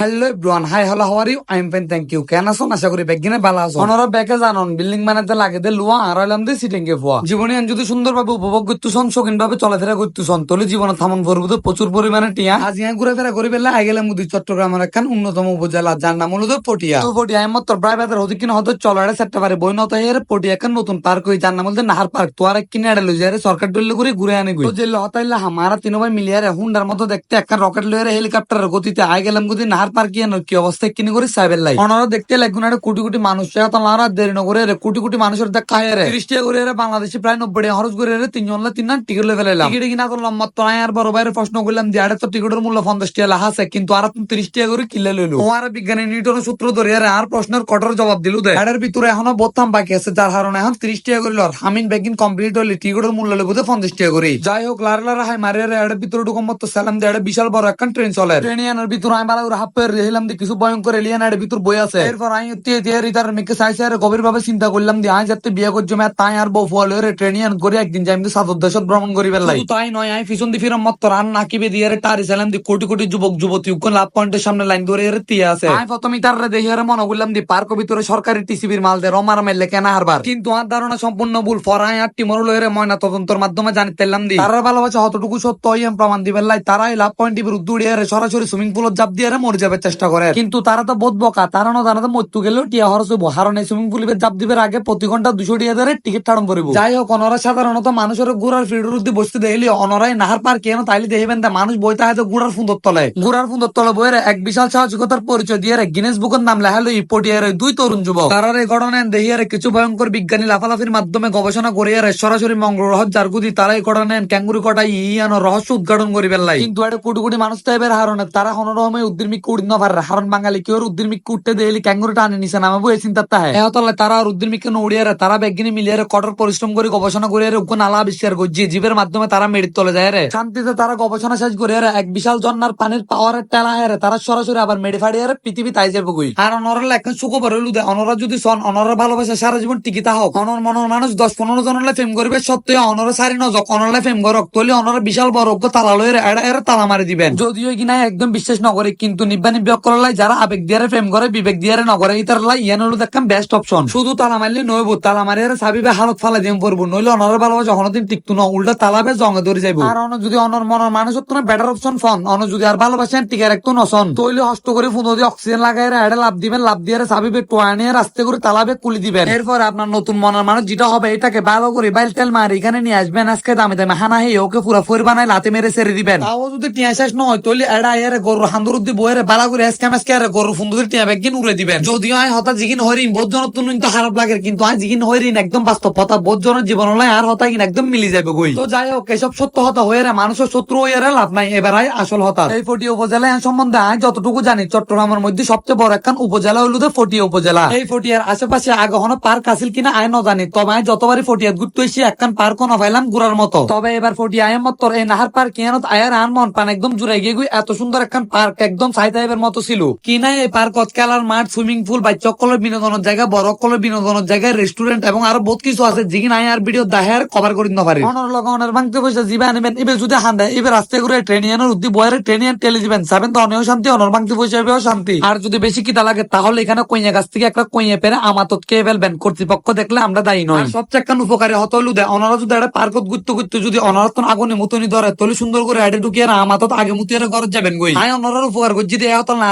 Hello everyone hi hello how are you I am fine thank you কেন আছো আশা করি ব্যাগিনে ভালো আছো? অনরা ব্যাকে জানন। বিল্ডিং বানাতে লাগে দে লুয়া আর হইলাম দে সিটিংকে ফুয়া জীবনে যদি সুন্দরভাবে উপভোগ করতেছন শৌখিন ভাবে চলাফেরা করতেছন তাহলে জীবনে থামন পড়ব তো প্রচুর পরিমাণে টিয়া। আজ ইয়া ঘুরে ফেরা করি বেলা আই গেলাম মুদি চট্টগ্রামের একখান অন্যতম উপজেলা যার নাম হলো পটিয়া। তো পটিয়া আমি মত প্রাইভেটের হতে কিনা হতে চলাড়ে সেটতে পারে বই নত হের পটিয়া একখান নতুন পার্ক হই যার নাম হলো নাহার পার্ক তো আর এক কিনে আড়ে লই যায় সরকার ডলে করে ঘুরে আনে গই তো যে হতাইলা হামারা তিন ভাই মিলিয়ে হুন্ডার মতো দেখতে একখান রকেট লয়ে হেলিকপ্টারের গতিতে আই গেলাম গতি নাহার পার্ক ইয়ানো কি অবস্থা কিনে করে সাইবেল লাই অনারা দেখতে লাগুন একটা কোটি কোটি মানুষ লারা দেরি নগরে কোটি কোটি মানুষের দেখ খায় রে। তিরিশ টাকা করে রে বাংলাদেশে প্রায় নব্বই টাকা খরচ করে রে তিনজন তিন না টিকিট লে ফেলাইলাম টিকিট কিনা করলাম মত তো আর বড় বাইরে প্রশ্ন করলাম যে আড়ে তো টিকিটের মূল্য পঞ্চাশ টাকা আছে কিন্তু আর তুমি তিরিশ টাকা করে কিলে লইলো? আর বিজ্ঞানী নিউটনের সূত্র ধরে আর প্রশ্নের কঠোর জবাব দিল দে। এর ভিতরে এখনও বোতাম বাকি আছে যার কারণে এখন তিরিশ টাকা করে লর হামিন ব্যাগিন কমপ্লিট হলে টিকিটের মূল্য লেবু পঞ্চাশ টাকা করে যাই হোক লার লার হাই মারে রে এর ভিতরে ঢুকম মতো সালাম দিয়ে বিশাল বড় একটা ট্রেন চলে। ট্রেন ইয়ানোর ভিতরে আমি করে হাফ রেহিলাম দিয়ে কিছু ভয়ঙ্কর এলিয়ান এর ভিতর বই আছে। এরপর আমি তে তে রিতার মেকে সাইসে আর গভীর ভাবে চিন্তা করলাম দিয়ে আমি যাতে বিয়ে করছ তাই আর বউ ফুয়ালে রে ট্রেন করে একদিন যাই আমি দেশত ভ্রমণ করি বেলাই তাই নয় আমি পিছন দিয়ে ফিরম মত রান নাকিবে দিয়ে টারি সালাম দিয়ে কোটি কোটি যুবক যুবতী উগ্র লাভ পয়েন্টের সামনে লাইন ধরে এর তিয়া আছে। আমি প্রথমে তার দেখি আরে মনে করলাম দি পার্ক ভিতরে সরকারি টিসিবির মাল দে রমার কেনা হারবার। কিন্তু আর ধারণা সম্পূর্ণ ভুল ফরাই আর টিমর লয়ে ময়না তদন্তর মাধ্যমে জানি তেলাম দি। তারা ভালোবাসা হতটুকু সত্য প্রমাণ দিবেন লাই তারাই লাভ পয়েন্ট টিভির উদ্দুড়িয়ে সরাসরি সুইমিং পুলত জাপ দিয়ে মরে যাবে। চেষ্টা করে। কিন্তু তারা তো বোধ বকা তারা না জানা তো মৃত্যু গেলেও টিয়া খরচ হইব হারণ এই সুইমিং পুলিবে জাপ দিবার আগে প্রতি ঘণ্টা দুশো টিয়া ধরে টিকিট ঠাড়ন করিব। যাই হোক অনরা সাধারণত মানুষের গুড়ার ফিল্ডের উদ্দি বসতে দেখলি অনরাই নাহার পার কেন তাইলে দেখবেন মানুষ বইতে হয়তো গুড়ার ফুন্দর তলে। গুড়ার ফুন্দর তলে বইয়ের এক বিশাল সাহসিকতার পরিচয় দিয়ে রে গিনেস বুকের নাম লেখালো এই পটিয়ার এই দুই তরুণ যুবক। তারা এই ঘটনায় দেহিয়ারে কিছু ভয়ঙ্কর বিজ্ঞানী লাফালাফির মাধ্যমে গবেষণা করিয়া রে সরাসরি মঙ্গল রহস্য জারগুদি তারা এই ঘটনায় ক্যাঙ্গুরি কটা ইয়ানো রহস্য উদ্ঘাটন করিবেন কিন্তু এটা কোটি কোটি মানুষ তো এবার হারণে তারা হনরহমে উদ্দিরমিক কুড়ি ন পারে হারণ বাঙালি কেউ উদ্দিরমিক কুটতে দেইলি ক্যাঙ্গুরি টানে নিছে নামাবো এই চিন্তা তাহে এহতলে তারা আর উদ্দিরমিক নড়িয়ারে তারা বেগিনি মিলিয়ারে কঠোর পরিশ্রম করে গবেষণা করিয়ারে উগ্র নালা আবিষ্কার করছে জীবের মাধ্যমে তারা মেডিত তলে যায় রে। শান্তিতে তারা গবেষণা শেষ করিয়ারে এক বিশাল জন্নার পানির পাওয়ারের টেলা হেরে তারা সরাসরি আবার মেডি ফাড়িয়ারে পৃথিবী তাই যাবে গুই আর অনরা এখন সুখ বড় লুদে অনরা যদি সন অনরা ভালোবাসা সারা জীবন টিকিতা হোক। অনর মনর মানুষ দশ পনেরো জনলে ফেম করবে সত্ত্বেও অনরা সারি নজক অনরলে ফেম করক তলি অনরা বিশাল বড় তালা লয়ে এরা এরা তালা মারি দিবেন। যদিও কিনা একদম বিশ্বাস নকরে কিন্তু নিব্বা নিব্বা করলাই যারা আবেগ দিয়ারে ফেম করে বিবেক দিয়ারে নকরে ইতার লাই ইয়ান হলো দেখাম বেস্ট অপশন শুধু তালা মারলে নইব তালা মারি আর সাবিবে হালত ফালা দিয়ে পড়ব নইলে অনর ভালোবাসা কোনোদিন টিকতো না উল্টা তালাবে জঙ্গে ধরে যাইব। আর অন যদি অনর মনের মানুষ তো বেটার অপশন ফোন। অন যদি আর ভালোবাসেন টিকে রাখতো নসন তৈলে হস্ত করে ফোন দিয়ে অক্সিজেন লাগাই এড়ে লাভ দিবেন লাভ দিয়ে সাবিবে টোয়ানিয়ে রাস্তে করে তালাবে কুলি দিবেন। এরপর আপনার নতুন মনের মানুষ যেটা হবে এটাকে ভালো করে বাইল তেল মারি এখানে নিয়ে আসবেন আজকে দামে দামে হানা হে ওকে পুরা ফোর বানাই লাতে মেরে ছেড়ে দিবেন। তাও যদি টিয়া শেষ নয় তৈলে এড়া এর গরু হান্দুর উদ্দি বইরে বালা করে এসকে মেসকে আর গরু ফুন্দুদের টিয়া ব্যাগিন উড়ে দিবেন। যদিও আয় হতা জিগিন হরিণ বোধ জনের তুলন তো খারাপ লাগে, কিন্তু আয় জিগিন হরিণ একদম বাস্তব কথা, বোধ জনের জীবন হলে আর হতা কিন একদম মিলি যাবে গই তো যাই হোক, এসব সত্য হতা হয়ে রে, মানুষের শত্রু হয়ে রে, লাভ নাই, এবার আয় আসল হতা। এই ফটি উপজেলা এর সম্বন্ধে আয়, যতটুকু জানি, চট্টগ্রামের মধ্যে সবচেয়ে বড় একখান উপজেলা হলো ফটিয়া উপজেলা। এই ফটিয়ার আশেপাশে আগে হনো পার্ক আছিল কিনা আয় ন জানি, তবে আয় যতবারই ফটিয়াত ঘুরতে হয়েছি একখান পার্ক না পাইলাম ঘুরার মতো। তবে এবার ফটিয়া আয় মত এই নাহার পার্ক কিয়ানত আয়ার আন মন পান একদম জুড়াই গিয়ে এত সুন্দর একখান পার্ক, একদম সাইতাইবের মতো ছিল। কি নাই, এই পার্ক খেলার মাঠ সুইমিং পুল বাচ্চা কলের বিনোদনের জায়গা, বড় কলের বিনোদনের জায়গা রেস্টুরেন্ট এবং আরও বহুত কিছু আছে যেখানে আয় আর ভিডিও দাহে আর কভার করে দিতে পারে অনর লগা অনার ভাঙতে পয়সা জিবে আনবেন এবার যদি হান দেয় এবার রাস্তা করে ট্রেনিয়ানের উদ্দি বয়ের ট্রেনিয়ান টেলে যাবেন সাবেন তো অনেক শান্তি অনর ভাঙতে পয়সা হবেও শান্তি। আর যদি বেশি কিতা লাগে, তাহলে এখানে কইয়া গাছ থেকে একটা কইয়া পেরে আমাতত কে ফেলবেন কর্তৃপক্ষ দেখলে আমরা দায়ী নয় সবচেয়ে একখান উপকারী হত হইল দেয় অনারা যদি একটা পার্কত ঘুরতে ঘুরতে যদি অনারতন আগুনে মুতনি ধরে তাহলে সুন্দর করে আইডে ঢুকিয়ে আমাতত আগে মুতিয়ে ঘর যাবেন গই আই অনারার উপকার করছি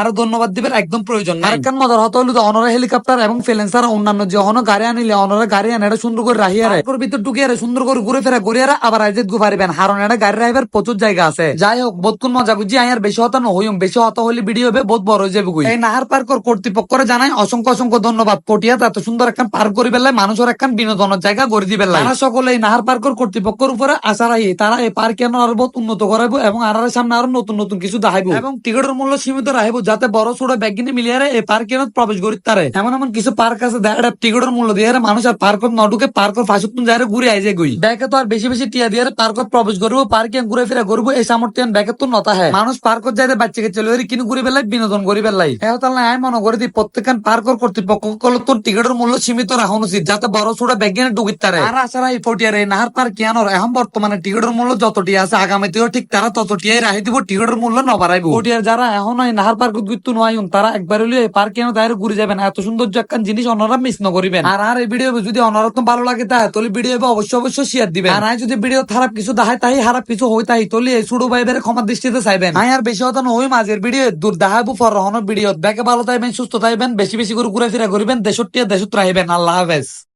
আরও ধন্যবাদ দিবেন একদম প্রয়োজন আর মজার হত হইল অনরা হেলিকপ্টার এবং ফেলেন্সার অন্যান্য যে হনো গাড়ি আনিলে অনরা গাড়ি আনে এটা সুন্দর করে রাহিয়া ভিতর ঢুকিয়ে রে সুন্দর করে ঘুরে ফেরা ঘুরে আবার আইজেত গু পারিবেন হারণ এটা গাড়ি রাইবার প্রচুর জায়গা আছে। যাই হোক মজা বুঝি আয়ার বেশি হতা বেশি হতা হলে ভিডিও হবে বহুত বড় হয়ে যাবে এই নাহার পার্কর কর্তৃপক্ষরে জানাই অসংখ্য অসংখ্য ধন্যবাদ। পটিয়াত এত সুন্দর একখান পার্ক করি বেলায় মানুষের একখান বিনোদনের জায়গা গড়ে দিবে তারা সকলে এই নাহার পার্কর কর্তৃপক্ষের উপরে আশা রাখি তারা এই পার্ক কেন আরও বহুত উন্নত করাইবো এবং আর সামনে আরও নতুন নতুন কিছু দেখাইবো। এবং টিকিটের মূল্য সীমিত রাখব যাতে বড় ছোট ব্যাগিনে মিলিয়ে এই পার্ক কেন প্রবেশ করি তারে এমন এমন কিছু পার্ক আছে দেখা টিকিটের মূল্য দিয়ে। মানুষ আর পার্ক নটুকে পার্কের ফাঁসুতুন যায় ঘুরে আইজে গুই ব্যাগে তো আর বেশি বেশি টিয়া দিয়ে পার্কত প্রবেশ করব পার্কে ঘুরে ফিরে করব এই সামর্থ্য ব্যাগে তো নতা হ্যাঁ মানুষ পার্কত যাইতে বাচ্চাকে চলে কিন্তু ঘুরে বেলায় বিনোদন করি বেলাই এহতাল আমি মনে করি প্রত্যেকখান পার্কর কর্তৃপক্ষ কলে তোর টিকিটের মূল্য সীমিত রাখা উচিত যাতে বড় ছোট ব্যাগিনে ঢুকিত তারে আর আসারা এই ফটিয়ার এই নাহার পার্ক কিয়ানোর এখন বর্তমানে টিকিটের মূল্য যতটি আছে, আগামীতেও ঠিক তারা ততটিয়াই রাহি দিব টিকিটের মূল্য ন বাড়াইবো ফটিয়ার যারা এখন নাহার পার্ক গুত্তু নয়ন তারা একবার হলে পার্ক কেন তাই ঘুরে যাবেন এত সুন্দর একখান জিনিস অন্যরা মিস না করিবেন। আর আর এই ভিডিও যদি অন্যরকম ভালো লাগে তাই তাহলে ভিডিও অবশ্যই অবশ্যই শেয়ার দিবেন। আর যদি ভিডিও খারাপ কিছু দেখায় তাই খারাপ কিছু হই তাই তাহলে এই ছোট ভাই বেড়ে ক্ষমার দৃষ্টিতে চাইবেন। আয় আর বেশি হতানো ওই মাঝের ভিডিও দূর দেখাবো ফরহন ভিডিও দেখে ভালো থাকবেন সুস্থ থাকবেন বেশি বেশি করে ঘুরে ফিরা করবেন দেশটিয়া দেশত রাখবেন আল্লাহ হাফেজ।